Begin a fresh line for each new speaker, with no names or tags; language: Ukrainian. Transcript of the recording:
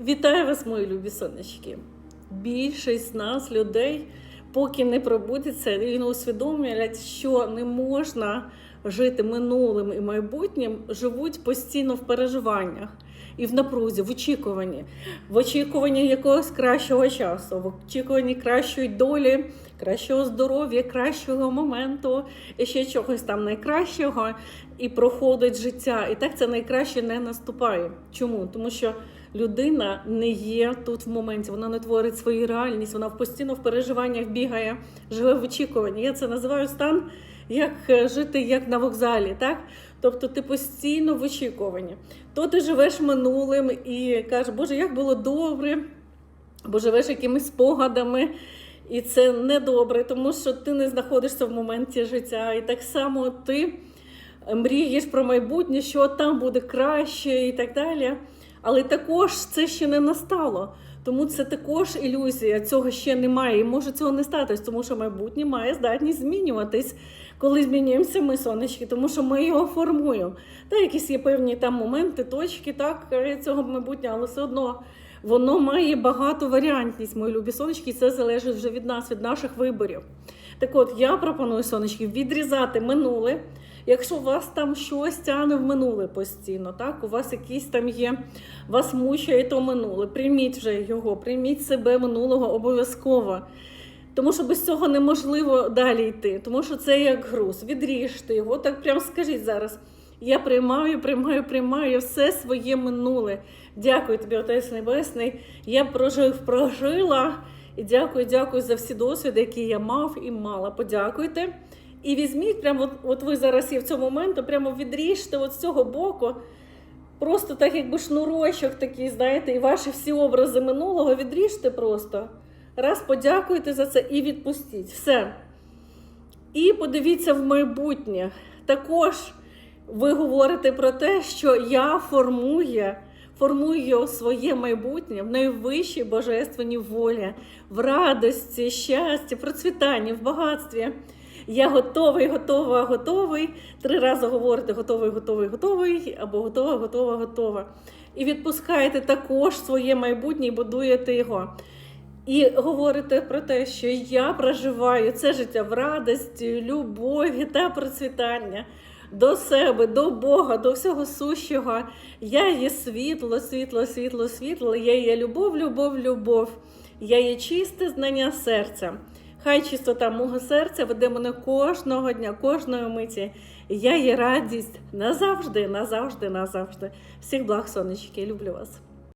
Вітаю вас, мої любі сонечки. Більшість нас, людей, поки не пробудеться і не усвідомлять, що не можна жити минулим і майбутнім, живуть постійно в переживаннях і в напрузі, в очікуванні, в очікуванні якогось кращого часу, в очікуванні кращої долі, кращого здоров'я, кращого моменту і ще чогось там найкращого, і проходить життя. І так це найкраще не наступає. Чому? Тому що людина не є тут в моменті, вона не творить свою реальність, вона постійно в переживаннях бігає, живе в очікуванні. Я це називаю стан, як е, жити як на вокзалі. так? Тобто ти постійно в очікуванні. То ти живеш минулим і кажеш, Боже, як було добре, бо живеш якимись спогадами. І це недобре, тому що ти не знаходишся в моменті життя. І так само ти мрієш про майбутнє, що там буде краще і так далі. Але також це ще не настало. Тому це також ілюзія, цього ще немає. І може цього не статись, тому що майбутнє має здатність змінюватись, коли змінюємося ми, сонечки, тому що ми його формуємо. Та якісь є певні там моменти, точки, так, е, цього майбутнього, але все одно воно має багато варіантність, мої любі сонечки, і це залежить вже від нас, від наших виборів. Так от, я пропоную сонечки відрізати минуле. Якщо у вас там щось тягне в минуле постійно, так у вас якісь там є, вас мучає то минуле. Прийміть вже його, прийміть себе минулого обов'язково. Тому що без цього неможливо далі йти, тому що це як груз. Відріжте його. Так прямо скажіть зараз. Я приймаю, приймаю, приймаю все своє минуле. Дякую тобі, Отець Небесний. Я прожив, прожила. І дякую, дякую за всі досвіди, які я мав і мала. Подякуйте. І візьміть, прямо от, от ви зараз є в цьому моменті, прямо відріжте от з цього боку. Просто так, якби шнурочок такий, знаєте, і ваші всі образи минулого відріжте просто. Раз подякуйте за це і відпустіть. Все. І подивіться в майбутнє. Також ви говорите про те, що я формую, формую своє майбутнє в найвищій божественній волі, в радості, щасті, процвітанні, в багатстві. Я готовий, готова, готовий. Три рази говорите готовий, готовий, готовий, або готова, готова, готова. І відпускаєте також своє майбутнє і будуєте його. І говорите про те, що я проживаю це життя в радості, любові та процвітання до себе, до Бога, до всього сущого. Я є світло, світло, світло, світло. Я є любов, любов, любов. Я є чисте знання серця. Хай чистота мого серця веде мене кожного дня, кожної миті. Я є радість назавжди, назавжди, назавжди. Всіх благ, сонечки, люблю вас.